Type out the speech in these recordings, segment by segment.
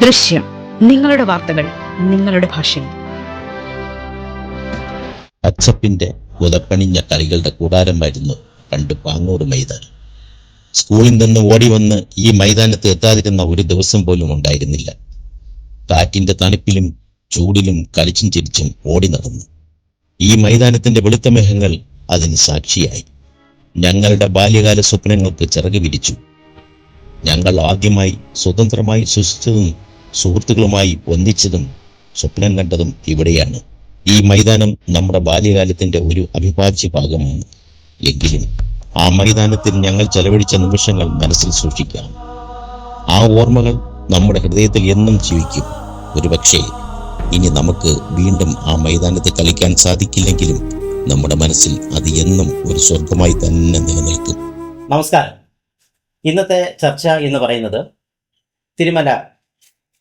ദൃശ്യം. നിങ്ങളുടെ വാർത്തകൾ നിങ്ങളുടെ ഭാഷയിൽ പച്ചപ്പിന്റെ ഉതപ്പണിഞ്ഞ കളികളുടെ കൂടാരമായിരുന്നു രണ്ട് പാങ്ങൂർ മൈതാനം. സ്കൂളിൽ നിന്ന് ഓടി വന്ന് ഈ മൈതാനത്ത് എത്താതിരുന്ന ഒരു ദിവസം പോലും ഉണ്ടായിരുന്നില്ല. കാറ്റിന്റെ തണുപ്പിലും ചൂടിലും കളിച്ചും ചിരിച്ചും ഓടി നടന്നു. ഈ മൈതാനത്തിന്റെ വെളുത്ത മേഘങ്ങൾ അതിന് സാക്ഷിയായി. ഞങ്ങളുടെ ബാല്യകാല സ്വപ്നങ്ങൾക്ക് ചിറക് വിരിച്ചു ഞങ്ങൾ ആദ്യമായി സ്വതന്ത്രമായി ശ്വസിച്ചതും സുഹൃത്തുക്കളുമായി ഒന്നിച്ചതും സ്വപ്നം കണ്ടതും ഇവിടെയാണ്. ഈ മൈതാനം നമ്മുടെ ബാല്യകാലത്തിന്റെ ഒരു അവിഭാജ്യ ഭാഗമാണ് എങ്കിലും ആ മൈതാനത്തിൽ ഞങ്ങൾ ചെലവഴിച്ച നിമിഷങ്ങൾ മനസ്സിൽ സൂക്ഷിക്കാം. ആ ഓർമ്മകൾ നമ്മുടെ ഹൃദയത്തിൽ എന്നും ജീവിക്കും. ഒരുപക്ഷെ ഇനി നമുക്ക് വീണ്ടും ആ മൈതാനത്ത് കളിക്കാൻ സാധിക്കില്ലെങ്കിലും നമ്മുടെ മനസ്സിൽ അത് എന്നും ഒരു സ്വർഗമായി തന്നെ നിലനിൽക്കും. നമസ്കാരം. ഇന്നത്തെ ചർച്ച എന്ന് പറയുന്നത് തിരുമല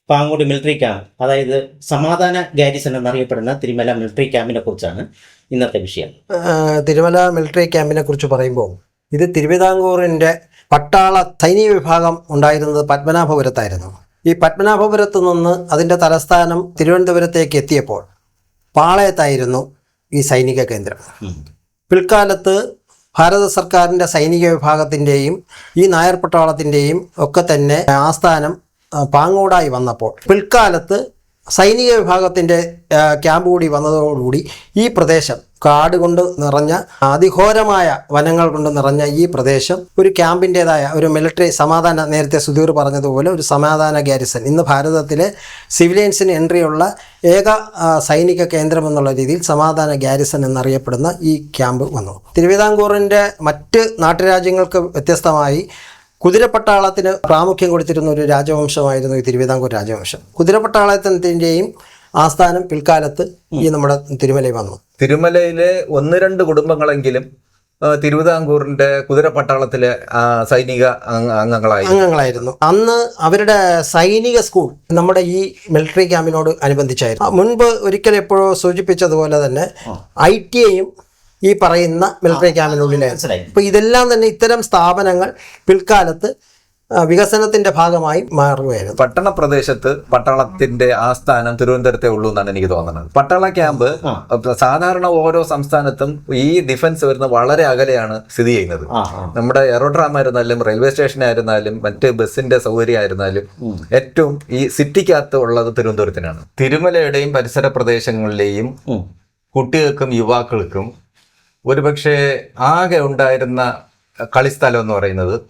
പാങ്ങോട് മിലിറ്ററി ക്യാമ്പ് അതായത് സമാധാന ഗാരിസൺ എന്നറിയപ്പെടുന്ന തിരുമല മിലിറ്ററി ക്യാമ്പിനെ കുറിച്ചാണ് ഇന്നത്തെ വിഷയം. തിരുമല മിലിറ്ററി ക്യാമ്പിനെ കുറിച്ച് പറയുമ്പോൾ ഇത് തിരുവിതാംകൂറിന്റെ പട്ടാള സൈനിക വിഭാഗം ഉണ്ടായിരുന്നത് പത്മനാഭപുരത്തായിരുന്നു. ഈ പത്മനാഭപുരത്ത് നിന്ന് അതിന്റെ തലസ്ഥാനം തിരുവനന്തപുരത്തേക്ക് എത്തിയപ്പോൾ പാളയത്തായിരുന്നു ഈ സൈനിക കേന്ദ്രം. പിൽക്കാലത്ത് ഭാരത സർക്കാരിന്റെ സൈനിക വിഭാഗത്തിന്റെയും ഈ നായർ പട്ടാളത്തിന്റെയും ഒക്കെ തന്നെ ആസ്ഥാനം പാങ്ങോടായി വന്നപ്പോൾ. പിൽക്കാലത്ത് സൈനിക വിഭാഗത്തിന്റെ ക്യാമ്പ് കൂടി വന്നതോടുകൂടി ഈ പ്രദേശം കാട് കൊണ്ട് നിറഞ്ഞ അതിഘോരമായ വനങ്ങൾ കൊണ്ട് നിറഞ്ഞ ഈ പ്രദേശം ഒരു ക്യാമ്പിന്റേതായ ഒരു മിലിറ്ററി സമാധാന നേരത്തെ സുധീർ പറഞ്ഞതുപോലെ ഒരു സമാധാന ഗാരിസൺ ഇന്ന് ഭാരതത്തിലെ സിവിലിയൻസിന് എൻട്രിയുള്ള ഏക സൈനിക കേന്ദ്രം എന്നുള്ള രീതിയിൽ സമാധാന ഗാരിസൺ എന്നറിയപ്പെടുന്ന ഈ ക്യാമ്പ് വന്നു. തിരുവിതാംകൂറിന്റെ മറ്റ് നാട്ടുരാജ്യങ്ങൾക്ക് വ്യത്യസ്തമായി കുതിരപ്പട്ടാളത്തിന് പ്രാമുഖ്യം കൊടുത്തിരുന്ന ഒരു രാജവംശമായിരുന്നു ഈ തിരുവിതാംകൂർ രാജവംശം. കുതിരപ്പട്ടാളത്തിന്റെയും ആസ്ഥാനം പിൽക്കാലത്ത് ഈ നമ്മുടെ തിരുമലയിൽ വന്നു. തിരുമലയിലെ ഒന്ന് രണ്ട് കുടുംബങ്ങളെങ്കിലും തിരുവിതാംകൂറിന്റെ കുതിരപ്പട്ടാളത്തിലെ സൈനിക അംഗങ്ങളായിരുന്നു. അംഗങ്ങളായി അംഗങ്ങളായിരുന്നു. അന്ന് അവരുടെ സൈനിക സ്കൂൾ നമ്മുടെ ഈ മിലിറ്ററി ക്യാമ്പിനോട് അനുബന്ധിച്ചായിരുന്നു. മുൻപ് ഒരിക്കൽ എപ്പോഴോ സൂചിപ്പിച്ചതുപോലെ തന്നെ ഐ ടി ഐയും ഈ പറയുന്ന മിലിറ്ററി ക്യാമ്പിനുള്ളിലെ അപ്പൊ അപ്പോൾ ഇതെല്ലാം തന്നെ ഇത്തരം സ്ഥാപനങ്ങൾ പിൽക്കാലത്ത് വികസനത്തിന്റെ ഭാഗമായി മാറുകയായിരുന്നു. പട്ടണ പ്രദേശത്ത് പട്ടാളത്തിന്റെ ആസ്ഥാനം തിരുവനന്തപുരത്തെ ഉള്ളൂ എന്നാണ് എനിക്ക് തോന്നുന്നത്. പട്ടാള ക്യാമ്പ് സാധാരണ ഓരോ സംസ്ഥാനത്തും ഈ ഡിഫൻസ് വരുന്ന വളരെ അകലെയാണ് സ്ഥിതി ചെയ്യുന്നത്. നമ്മുടെ എറോഡ്രാം ആയിരുന്നാലും റെയിൽവേ സ്റ്റേഷൻ ആയിരുന്നാലും മറ്റ് ബസ്സിന്റെ സൗകര്യം ആയിരുന്നാലും ഏറ്റവും ഈ സിറ്റിക്കകത്ത് ഉള്ളത് തിരുവനന്തപുരത്തിനാണ്. തിരുമലയുടെയും പരിസര പ്രദേശങ്ങളിലെയും കുട്ടികൾക്കും യുവാക്കൾക്കും ഒരുപക്ഷെ ആകെ ഉണ്ടായിരുന്ന കളിസ്ഥലം എന്ന് പറയുന്നത്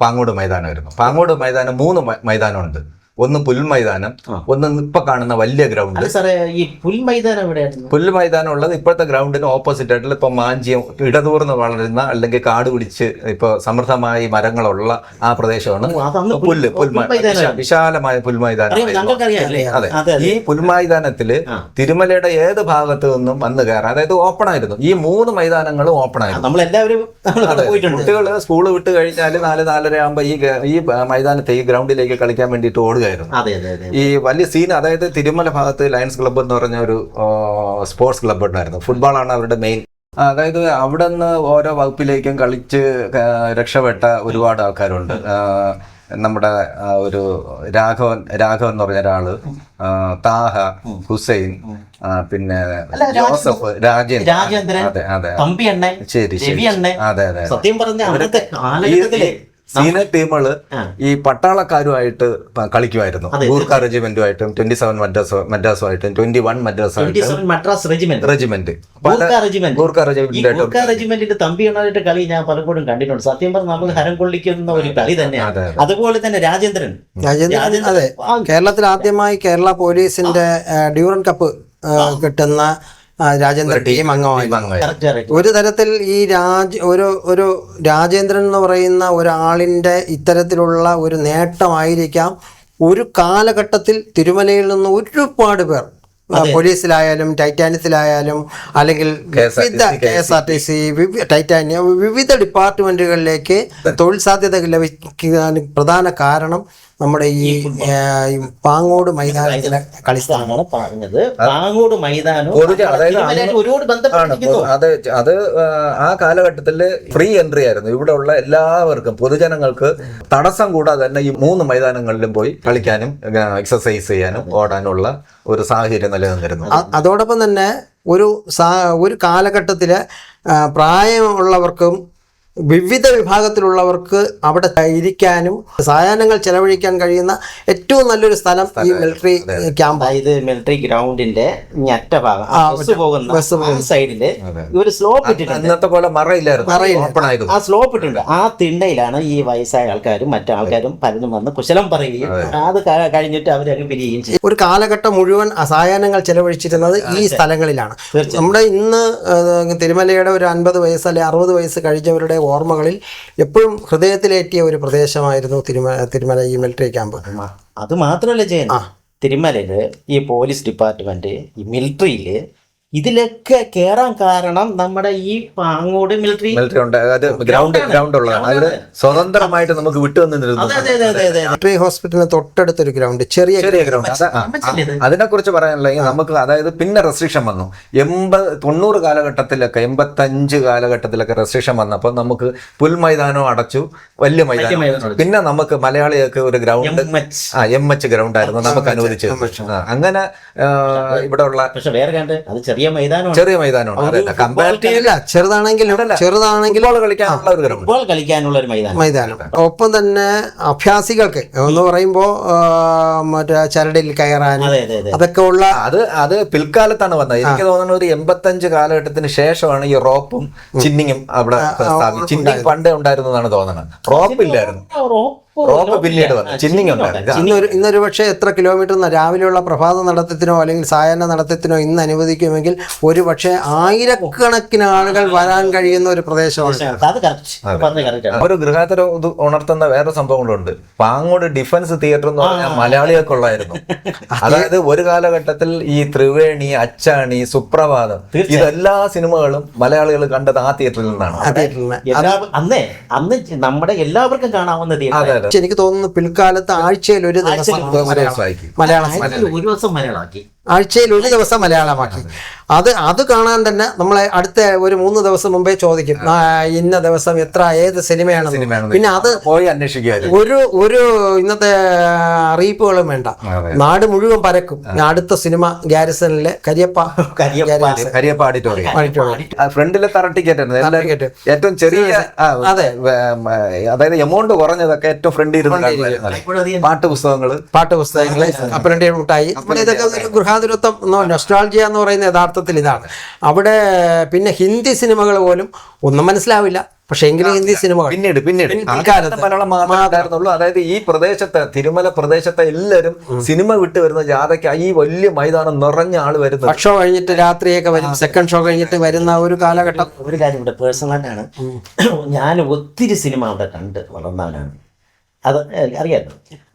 പാങ്ങോട് മൈതാനമായിരുന്നു. പാങ്ങോട് മൈതാനം മൂന്ന് മൈതാനമുണ്ട്. ഒന്ന് പുൽമൈതാനം ഒന്ന് ഇപ്പൊ കാണുന്ന വലിയ ഗ്രൗണ്ട് ഈ പുൽമൈതാനം എവിടെയായിരുന്നു? ഉള്ളത് ഇപ്പോഴത്തെ ഗ്രൗണ്ടിന് ഓപ്പോസിറ്റ് ആയിട്ടുള്ള ഇപ്പൊ മാഞ്ചിയം ഇടതൂർന്ന് വളരുന്ന അല്ലെങ്കിൽ കാട് പിടിച്ച് ഇപ്പൊ സമൃദ്ധമായി മരങ്ങളുള്ള ആ പ്രദേശമാണ് പുല്ല് പുൽമ പുൽമൈതാനം. വിശാലമായ പുൽമൈതാനം അതെ. ഈ പുൽമൈതാനത്തിൽ. തിരുമലയുടെ ഏത് ഭാഗത്ത് നിന്നും വന്നു കയറാം? അതായത് ഓപ്പൺ ആയിരുന്നു. ഈ മൂന്ന് മൈതാനങ്ങളും ഓപ്പൺ ആയിരുന്നു. നമ്മൾ പോയിട്ടുണ്ട്. സ്കൂൾ വിട്ട് കഴിഞ്ഞാൽ നാല് നാലര ആകുമ്പോ ഈ ഈ മൈതാനത്തെ ഈ ഗ്രൗണ്ടിലേക്ക് കളിക്കാൻ വേണ്ടിയിട്ട് ഓടുകയായിരുന്നു അതെ ഈ വലിയ സീൻ അതായത് തിരുമല ഭാഗത്ത് ലയൺസ് ക്ലബ്ബ് എന്ന് പറഞ്ഞ ഒരു സ്പോർട്സ് ക്ലബ്ബ് ഉണ്ടായിരുന്നു. ഫുട്ബോളാണ് അവരുടെ മെയിൻ അതായത് അവിടെ നിന്ന് ഓരോ വകുപ്പിലേക്കും കളിച്ച് രക്ഷപ്പെട്ട ഒരുപാട് ആൾക്കാരുണ്ട്. നമ്മുടെ ഒരു രാഘവൻ രാഘവൻ എന്ന് പറഞ്ഞ ഒരാൾ താഹ ഹുസൈൻ പിന്നെ ജോസഫ് രാജേന്ദ്രൻ രാജേന്ദ്രൻ, അതെ അതെ. ശരി ശരി അതെ അതെ സത്യം പറഞ്ഞ സീനിയർ ടീമുകൾ. ഈ പട്ടാളക്കാരുമായിട്ട് കളിക്കുമായിരുന്നു. ഗൂർഖ റെജിമെന്റുമായിട്ടും ട്വന്റി സെവൻ മദ്രാസ് മദ്രാസുമായിട്ടും ട്വന്റി വൺ മദ്രാസുമായിട്ടും 27 മദ്രാസ് റെജിമെന്റ് റെജിമെന്റ് ഗൂർഖ റെജിമെന്റിന്റെ തമ്പി അണ്ണാനായിട്ട് കളി ഞാൻ പലപ്പോഴും കണ്ടിട്ടുണ്ട്. സത്യം പറഞ്ഞാൽ നമുക്ക് ഹരം കൊള്ളിക്കുന്ന ഒരു കളി തന്നെയാണ്. അതുപോലെ തന്നെ രാജേന്ദ്രൻ. രാജേന്ദ്രൻ രാജേന്ദ്രൻ- അതെ. കേരളത്തിൽ ആദ്യമായി കേരള പോലീസിന്റെ ഡ്യൂറൻ കപ്പ് കിട്ടുന്ന ആ, രാജേന്ദ്രൻ ടീം അംഗമായി. ഒരു തരത്തിൽ ഈ രാജ് ഒരു ഒരു രാജേന്ദ്രൻ എന്ന് പറയുന്ന ഒരാളിന്റെ ഇത്തരത്തിലുള്ള ഒരു നേട്ടമായിരിക്കാം. ഒരു കാലഘട്ടത്തിൽ തിരുമലയിൽ നിന്ന് ഒരുപാട് പേർ പോലീസിലായാലും ടൈറ്റാനിയത്തിലായാലും അല്ലെങ്കിൽ വിവിധ K S R T C. Titania വിവിധ ഡിപ്പാർട്ട്മെന്റുകളിലേക്ക് തൊഴിൽ സാധ്യത ലഭിക്കാൻ പ്രധാന കാരണം നമ്മുടെ ഈ പാങ്ങോട് മൈതാനത്തിലെ കളിസ്ഥാനമാണ് പറഞ്ഞത് പാങ്ങോട് ഒരുപാട് ബന്ധപ്പെട്ടിരിക്കുന്നു. അത് അത് ആ, കാലഘട്ടത്തിൽ ഫ്രീ എൻട്രി ആയിരുന്നു. ഇവിടെ ഉള്ള എല്ലാവർക്കും പൊതുജനങ്ങൾക്ക് തടസ്സം കൂടാതെ തന്നെ ഈ മൂന്ന് മൈതാനങ്ങളിലും പോയി കളിക്കാനും എക്സസൈസ് ചെയ്യാനും ഓടാനുള്ള ഒരു സാഹചര്യം നിലനിന്നിരുന്നു. അതോടൊപ്പം തന്നെ ഒരു സാ ഒരു കാലഘട്ടത്തിലെ പ്രായമുള്ളവർക്കും വിവിധ വിഭാഗത്തിലുള്ളവർക്ക് അവിടെ ഇരിക്കാനും സായാഹ്നങ്ങൾ ചെലവഴിക്കാൻ കഴിയുന്ന ഏറ്റവും നല്ലൊരു സ്ഥലം ഈ മിലിറ്ററി ക്യാമ്പ് ഇത് മിലിറ്ററി ഗ്രൗണ്ടിന്റെ ഞറ്റ ഭാഗം ബസ് പോകുന്ന ആ സൈഡിൽ ഒരു സ്ലോപ്പ് ഇട്ടിട്ടുണ്ട്. ഇന്നത്തെ പോലെ മറയില്ലായിരുന്നു ആ സ്ലോപ്പ് ഇട്ടിട്ടുണ്ട്. ആ തിണ്ടയിലാണ് ഈ വയസ്സായ ആൾക്കാരും മറ്റാൾക്കാരും പലരും വന്ന് കുശലം പറയുകയും അത്. കഴിഞ്ഞിട്ട് അവരങ്ങ് പിരിയുകയും ചെയ്യും ഒരു കാലഘട്ടം മുഴുവൻ സായാഹ്നങ്ങൾ ചെലവഴിച്ചിരുന്നത് ഈ സ്ഥലങ്ങളിലാണ്. നമ്മുടെ ഇന്ന് തിരുമലയുടെ ഒരു അൻപത് വയസ്സ് അല്ലെ അറുപത് വയസ്സ് കഴിഞ്ഞവരുടെ ഓർമ്മകളിൽ എപ്പോഴും ഹൃദയത്തിലേറ്റിയ ഒരു പ്രദേശമായിരുന്നു തിരുമല തിരുമല ഈ മിലിറ്ററി ക്യാമ്പ് അത് മാത്രമല്ല ജയൻ. തിരുമലയിൽ ഈ പോലീസ് ഡിപ്പാർട്ട്മെന്റ് ഈ മിലിറ്ററിയിൽ ഇതിലൊക്കെ കേറാൻ കാരണം നമ്മുടെ ഈ പാങ്ങോട് മിലിറ്ററി മിലിറ്ററി ഉണ്ട്. അത് ഗ്രൗണ്ട് ഗ്രൗണ്ട് ഉള്ളതാണ്. അതിൽ സ്വതന്ത്രമായിട്ട് നമുക്ക് വിട്ടു നിന്നിരുന്നു അതെ അതെ അതെ അതെ അതെ. മിലിറ്ററി ഹോസ്പിറ്റലിന് തൊട്ടടുത്തൊരു ഗ്രൗണ്ട് ചെറിയ ചെറിയ ഗ്രൗണ്ട് അതിനെ കുറിച്ച് പറയാനുള്ളതെങ്കിൽ നമുക്ക് അതായത് പിന്നെ റെസ്ട്രിക്ഷൻ വന്നു. എൺപത് തൊണ്ണൂറ് കാലഘട്ടത്തിലൊക്കെ എൺപത്തഞ്ച് കാലഘട്ടത്തിലൊക്കെ റെസ്ട്രിക്ഷൻ വന്നപ്പോൾ നമുക്ക് പുൽമൈതാനം അടച്ചു. വലിയ മൈതാനം. പിന്നെ നമുക്ക് മലയാളികൾക്ക് ഒരു ഗ്രൗണ്ട്. ആ എം എച്ച് ഗ്രൗണ്ട് ആയിരുന്നു. നമുക്ക് അനുവദിച്ചു അങ്ങനെ ഇവിടെ ഉള്ള പക്ഷെ വേറെ കണ്ട് അത് ചെറിയ മൈതാനമാണ്. ചെറിയ മൈതാനമാണ്. കമ്പാരിറ്റീവ് ഇല്ല ചെറുതാണെങ്കിലും ചെറുതാണെങ്കിലും ഫുട്ബോൾ കളിക്കാനുള്ള ഒരു ഗ്രൗണ്ട് ഫുട്ബോൾ കളിക്കാനുള്ള ഒരു മൈതാനം. മൈതാനം. ഒപ്പം തന്നെ അഭ്യാസികൾക്ക് എന്ന് പറയുമ്പോൾ മറ്റേ ചരടിൽ കയറാനും അതെ അതെ അതെ. അതൊക്കെ ഉള്ള അത് അത് പിൽക്കാലത്താണ് വന്നത്. എനിക്ക് തോന്നുന്നത് ഒരു എൺപത്തഞ്ച് കാലഘട്ടത്തിന് ശേഷമാണ് ഈ റോപ്പും ചിന്നിങ്ങും അവിടെ ചിന്നിങ് പണ്ടേ ഉണ്ടായിരുന്നതാണ് തോന്നുന്നത്. റോപ്പ് ഇല്ലായിരുന്നു. റോപ്പ് പിന്നീട് വന്നു ചിന്നിങ് ഇന്നൊരു ഇന്നൊരു പക്ഷേ എത്ര കിലോമീറ്റർ രാവിലെയുള്ള പ്രഭാത നടത്തത്തിനോ അല്ലെങ്കിൽ സായാഹ്ന നടത്തത്തിനോ ഇന്ന് അനുവദിക്കുമെങ്കിൽ ഒരു പക്ഷേ ആയിരക്കണക്കിന് ആളുകൾ വരാൻ കഴിയുന്ന ഒരു പ്രദേശമാണ് ഒരു ഗൃഹാതര ഇത് ഉണർത്തുന്ന വേറെ സംഭവങ്ങളുണ്ട് പാങ്ങോട് ഡിഫൻസ് തിയേറ്റർ എന്ന് പറഞ്ഞാൽ മലയാളികൾക്കുള്ളായിരുന്നു അതായത് ഒരു കാലഘട്ടത്തിൽ ഈ ത്രിവേണി അച്ചാണി സുപ്രഭാതം ഇതെല്ലാ സിനിമകളും മലയാളികൾ കണ്ടത് ആ തിയേറ്ററിൽ നിന്നാണ് അന്നേ അന്ന് നമ്മുടെ എല്ലാവർക്കും കാണാവുന്ന അതെ theatre. അതെ പക്ഷെ എനിക്ക് തോന്നുന്നു പിൽക്കാലത്ത് ആഴ്ചയിൽ ഒരു ദിവസം മലയാളം ഒരു ദിവസം മലയാളമാക്കി. ആഴ്ചയിൽ ഒരു ദിവസം മലയാളമാക്കി. അത്. അത് കാണാൻ തന്നെ നമ്മളെ അടുത്ത ഒരു മൂന്ന് ദിവസം മുമ്പേ ചോദിക്കും. ഇന്ന ദിവസം എത്ര ഏത് സിനിമയാണ് പിന്നെ അത് പോയി അന്വേഷിക്കുമായിരുന്നു ഒരു ഒരു ഇന്നത്തെ അറിയിപ്പുകളും വേണ്ട. നാട് മുഴുവൻ പരക്കും. അടുത്ത സിനിമ ഗാരിസണിലെ കരിയപ്പ കരിയപ്പ. ഓഡിറ്റോറിയം. ഫ്രണ്ടിലെ തറ ടിക്കറ്റ്. ഏറ്റവും ചെറിയ അതെ. അതായത് എമൗണ്ട് കുറഞ്ഞതൊക്കെ ഏറ്റവും ഫ്രണ്ട് ഇരുന്ന് പാട്ട് പുസ്തകങ്ങൾ പാട്ട് പുസ്തകങ്ങൾ കപ്പലണ്ടി മുട്ടായി. ഇതൊക്കെ ഒരു ഗൃഹാതുരത്വം നൊസ്ട്രാൾജിയ എന്ന് പറയുന്ന യഥാർത്ഥത്തിൽ ഇതാണ്. അവിടെ പിന്നെ ഹിന്ദി സിനിമകൾ പോലും ഒന്നും മനസ്സിലാവില്ല. പക്ഷേ എങ്കിലും ഹിന്ദി സിനിമ പിന്നീട് പിന്നീട്. മലയാളം മാത്രമേ അതായത് ഈ പ്രദേശത്തെ തിരുമല പ്രദേശത്തെ എല്ലാവരും സിനിമ വിട്ട് വരുന്ന ജാഥയ്ക്ക് ഈ വലിയ മൈതാനം നിറഞ്ഞ ആൾ വരുന്നത്. ഷോ കഴിഞ്ഞിട്ട് രാത്രിയൊക്കെ വരും സെക്കൻഡ് ഷോ കഴിഞ്ഞിട്ട് വരുന്ന ഒരു കാലഘട്ടം. ഒരു കാര്യം ഇവിടെ ആണ്. ഞാൻ ഒത്തിരി സിനിമ അവിടെ കണ്ട് വളർന്നവനാണ്. അത് അറിയാമല്ലോ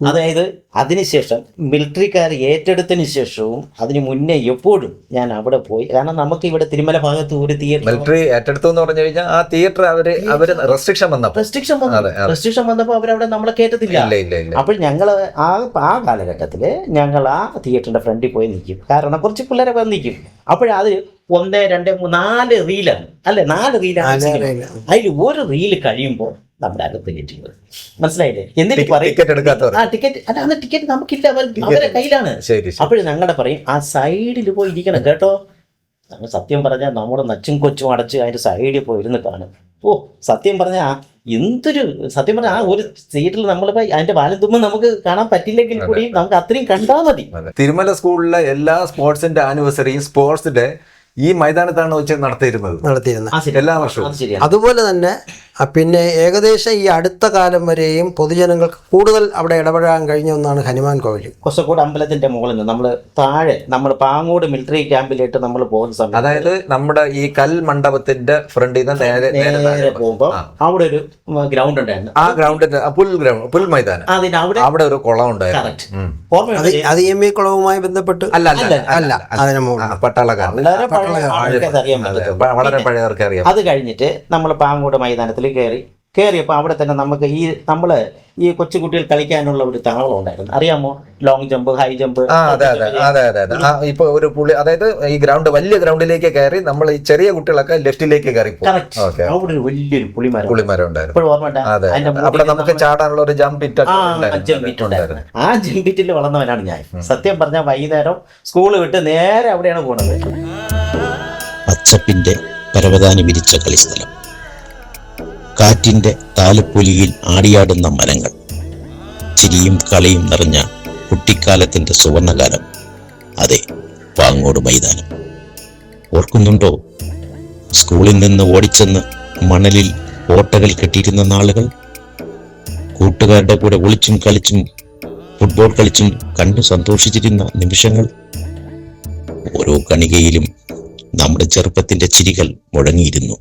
അതായത് അതിനുശേഷം മിലിറ്ററിക്കാർ ഏറ്റെടുത്തതിന് ശേഷവും അതിന് മുന്നേ എപ്പോഴും ഞാൻ അവിടെ പോയി. കാരണം നമുക്ക് ഇവിടെ തിരുമല ഭാഗത്ത് ഒരു തിയേറ്റർ മിലിറ്ററി ഏറ്റെടുത്തു എന്ന് പറഞ്ഞു കഴിഞ്ഞാൽ ആ തിയേറ്റർ അവർ അവർ റെസ്ട്രിക്ഷൻ വന്നപ്പോൾ റെസ്ട്രിക്ഷൻ വന്നു. റെസ്ട്രിക്ഷൻ വന്നപ്പോൾ അവരവിടെ നമ്മളെ ഇല്ല അപ്പോൾ ഞങ്ങൾ ആ ആ കാലഘട്ടത്തിൽ ഞങ്ങൾ ആ തിയേറ്ററിന്റെ ഫ്രണ്ടിൽ പോയി നിൽക്കും. കാരണം കുറച്ച് പിള്ളേരെ വന്ന് നിൽക്കും. അപ്പോഴത് ഒന്ന് രണ്ട് മൂന്ന് നാല് റീലാണ് അല്ലെ? നാല് റീലാണ് അതിൽ ഒരു റീൽ കഴിയുമ്പോൾ നമ്മുടെ അകത്ത് കയറ്റിയത് മനസ്സിലായില്ലേ? എന്നിട്ട് പറയും ടിക്കറ്റ് എടുക്കാത്തവർ. ആ ടിക്കറ്റ് അല്ല അന്ന് ടിക്കറ്റ് നമുക്കില്ല അവരുടെ കയ്യിലാണ്. അപ്പോഴും ഞങ്ങളുടെ പറയും ആ സൈഡിൽ പോയി ഇരിക്കണം കേട്ടോ. ഞങ്ങൾ സത്യം പറഞ്ഞാൽ നമ്മുടെ നച്ചും കൊച്ചും അടച്ച് അതിന്റെ സൈഡിൽ പോയി ഇരുന്ന് കാണും. ഓ സത്യം പറഞ്ഞാൽ ആ എന്തൊരു സത്യം പറഞ്ഞാൽ ആ ഒരു സീറ്റിൽ നമ്മളിപ്പോ അതിന്റെ വാലും തുമ്പും നമുക്ക് കാണാൻ പറ്റില്ലെങ്കിൽ കൂടി നമുക്ക് അത്രയും കണ്ടാൽ മതി. തിരുമല സ്കൂളിലെ എല്ലാ സ്പോർട്സിന്റെ ആനിവേഴ്സറിയും സ്പോർട്സ് ഡേ ഈ മൈതാനത്താണ് വെച്ച് നടത്തിയിരുന്നത്. നടത്തിയിരുന്നത്. എല്ലാ വർഷവും. അത് അതുപോലെ തന്നെ പിന്നെ ഏകദേശം ഈ അടുത്ത കാലം വരെയും പൊതുജനങ്ങൾക്ക് കൂടുതൽ അവിടെ ഇടപെടാൻ കഴിഞ്ഞ ഒന്നാണ് ഹനുമാൻ കോവിൽ കൊസക്കോട് അമ്പലത്തിന്റെ മുകളിൽ നിന്ന് നമ്മൾ താഴെ നമ്മൾ പാങ്ങോട് മിലിറ്ററി ക്യാമ്പിലേക്ക് നമ്മൾ പോകുന്ന സമയത്ത് അതായത് നമ്മുടെ ഈ കൽ മണ്ഡപത്തിന്റെ ഫ്രണ്ടിൽ നിന്ന് നേരെ നേരെ നേരെ താഴെ പോകുമ്പോ അവിടെ ഒരു ഗ്രൗണ്ട് ഉണ്ടായിരുന്നു. ആ ഗ്രൗണ്ടിന്റെ പുൽ ഗ്രൗണ്ട് പുൽ മൈതാനം. അവിടെ അവിടെ ഒരു കുളം ഉണ്ടായിരുന്നു. അത് എം ഇ കുളവുമായി ബന്ധപ്പെട്ട്? അല്ല അല്ല അല്ല അതിന് മുകളിൽ. ആ, പട്ടാളക്കാരൻ പഴയ ആൾക്കാർക്ക് അറിയാൻ അതെ, പറ്റും പ- വളരെ പഴയവർക്ക് അറിയാം അത് കഴിഞ്ഞിട്ട് നമ്മൾ പാങ്ങോട് മൈതാനത്തിൽ കയറി. കയറിയപ്പോൾ അവിടെ തന്നെ നമുക്ക് ഈ നമ്മൾ ഈ കൊച്ചുകുട്ടികൾ കളിക്കാനുള്ള ഒരു താളം ഉണ്ടായിരുന്നു. അറിയാമോ? ലോങ് ജമ്പ് ഹൈ ജമ്പ് അതെ അതെ അതെ അതെ അതെ. ഇപ്പൊ ഒരു പുള്ളി അതായത് ഈ ഗ്രൗണ്ട് വലിയ ഗ്രൗണ്ടിലേക്ക് കയറി നമ്മൾ ഈ ചെറിയ കുട്ടികളൊക്കെ ലെഫ്റ്റിലേക്ക് കയറി അവിടെ ഒരു വലിയൊരു പുളിമരം. പുളിമരം ഉണ്ടായിരുന്നു. അവിടെ നമുക്ക് ചാടാനുള്ള ഒരു ജമ്പ് ഇറ്റ് ആ ജമ്പിറ്റ് ഉണ്ടായിരുന്നു. ആ ജമ്പിറ്റിൽ വളർന്നവനാണ് ഞാൻ. സത്യം പറഞ്ഞാൽ വൈകുന്നേരം സ്കൂൾ വിട്ട് നേരെ അവിടെയാണ് പോണത്. പച്ചപ്പിന്റെ പരവതാനി വിരിച്ച കളിസ്ഥലം. കാറ്റിന്റെ താലപ്പൊലിയിൽ ആടിയാടുന്ന മരങ്ങൾ. ചിരിയും കളിയും നിറഞ്ഞ കുട്ടിക്കാലത്തിന്റെ സുവർണകാലം അതെ പാങ്ങോട് മൈതാനം. ഓർക്കുന്നുണ്ടോ? സ്കൂളിൽ നിന്ന് ഓടിച്ചെന്ന് മണലിൽ ഓട്ടകൾ കെട്ടിയിരുന്ന നാളുകൾ? കൂട്ടുകാരുടെ കൂടെ ഒളിച്ചും കളിച്ചും ഫുട്ബോൾ കളിച്ചും കണ്ടു സന്തോഷിച്ചിരുന്ന നിമിഷങ്ങൾ? ഓരോ കണികയിലും നമ്മുടെ ചെറുപ്പത്തിന്റെ ചിരികൾ മുഴങ്ങിയിരുന്നു.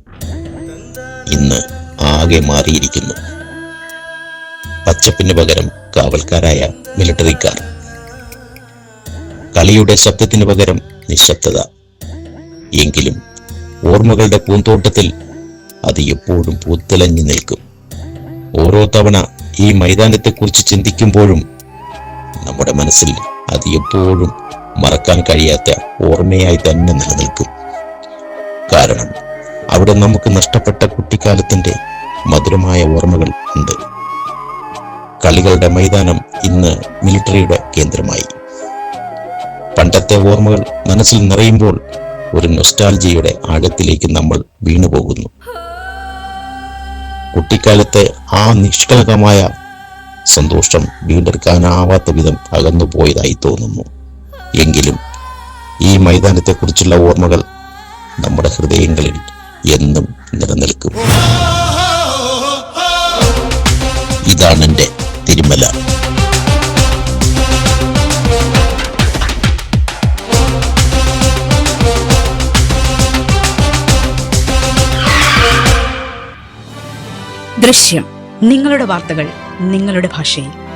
ഇന്ന് ആകെ മാറിയിരിക്കുന്നു. പച്ചപ്പിന് പകരം കാവൽക്കാരായ മിലിറ്ററിക്കാർ കളിയുടെ ശബ്ദത്തിന് പകരം നിശബ്ദത. എങ്കിലും ഓർമ്മകളുടെ പൂന്തോട്ടത്തിൽ അത് എപ്പോഴും പൂത്തലഞ്ഞു നിൽക്കും. ഓരോ തവണ ഈ മൈതാനത്തെക്കുറിച്ച് ചിന്തിക്കുമ്പോഴും നമ്മുടെ മനസ്സിൽ അത് എപ്പോഴും മറക്കാൻ കഴിയാത്ത ഓർമ്മയായി തന്നെ നിലനിൽക്കും. കാരണം അവിടെ നമുക്ക് നഷ്ടപ്പെട്ട കുട്ടിക്കാലത്തിന്റെ മധുരമായ ഓർമ്മകൾ ഉണ്ട്. കളികളുടെ മൈതാനം ഇന്ന് മിലിറ്ററിയുടെ കേന്ദ്രമായി. പണ്ടത്തെ ഓർമ്മകൾ മനസ്സിൽ നിറയുമ്പോൾ ഒരു നൊസ്റ്റാൾജിയുടെ ആഴത്തിലേക്ക് നമ്മൾ വീണുപോകുന്നു. കുട്ടിക്കാലത്തെ ആ നിഷ്കളങ്കമായ സന്തോഷം വീണ്ടെടുക്കാനാവാത്ത വിധം അകന്നുപോയതായി തോന്നുന്നു. എങ്കിലും ഈ മൈതാനത്തെക്കുറിച്ചുള്ള ഓർമ്മകൾ നമ്മുടെ ഹൃദയങ്ങളിൽ എന്നും നിലനിൽക്കും. ഇതാണ് എന്റെ തിരുമല. ദൃശ്യം. നിങ്ങളുടെ വാർത്തകൾ നിങ്ങളുടെ ഭാഷയിൽ.